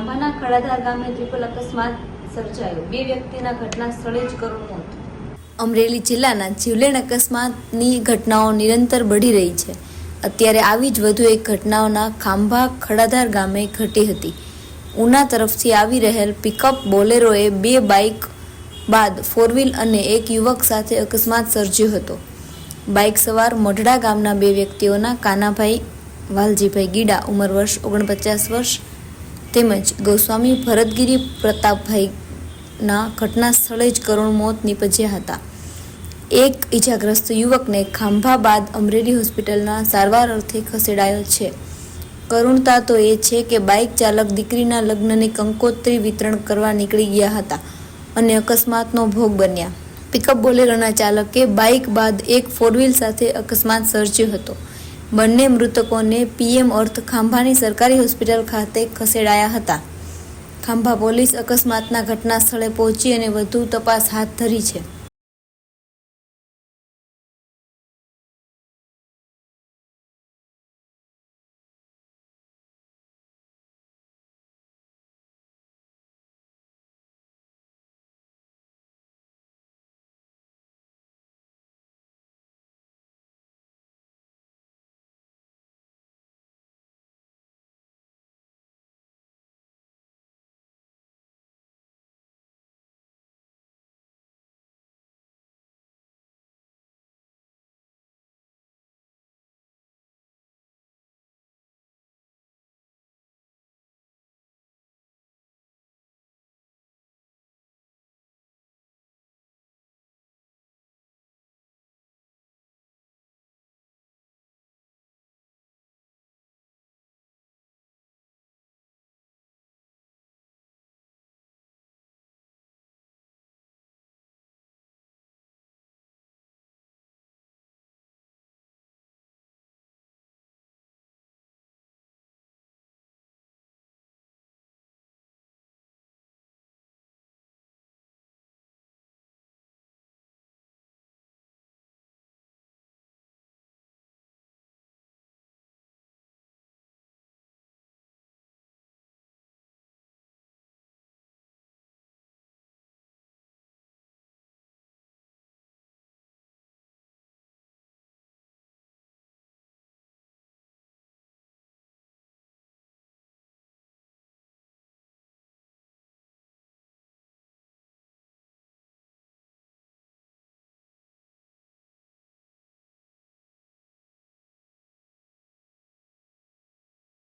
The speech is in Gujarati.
ખાંભાના ખડાધાર ગામે ત્રિપલ અકસ્માત સર્જાયો. બે વ્યક્તિના ઘટના સ્થળે જ કરુણ મોત. અમરેલી જિલ્લાના જીવલેણ અકસ્માતની ઘટનાઓ નિરંતર બઢી રહી છે. અત્યારે આવી જ વધુ એક ઘટનાઓના ખાંભા ખડાધાર ગામે ઘટી હતી. ઉના તરફથી આવી રહેલ પિકઅપ બોલેરોએ બે બાઇક બાદ ફોર વ્હીલ અને એક યુવક સાથે અકસ્માત સર્જ્યો હતો. બાઇક સવાર મઢડા ગામના બે વ્યક્તિઓના કાનાભાઈ વાલજીભાઈ ગીડા, ઉંમર વર્ષ ઓગણપચાસ વર્ષ તેમજ ગોસ્વામી ભરતગીરી પ્રતાપભાઈના ઘટના સ્થળે જ કરુણ મોત નીપજ્યા હતા. એક ઈજાગ્રસ્ત યુવકને ખાંભા બાદ અમરેલી હોસ્પિટલના સારવાર અર્થે ખસેડાયો છે. કરુણતા તો એ છે કે બાઇક ચાલક દીકરીના લગ્નને કંકોત્રી વિતરણ કરવા નીકળી ગયા હતા અને અકસ્માતનો ભોગ બન્યા. પિકઅપ બોલેરોના ચાલકે બાઇક બાદ એક ફોર વ્હીલ સાથે અકસ્માત સર્જ્યો હતો. બંને મૃતકોને પીએમ અર્થ ખાંભાની સરકારી હોસ્પિટલ ખાતે ખસેડાયા હતા. ખાંભા પોલીસ અકસ્માતના ઘટના સ્થળે પહોંચી અને વધુ તપાસ હાથ ધરી છે.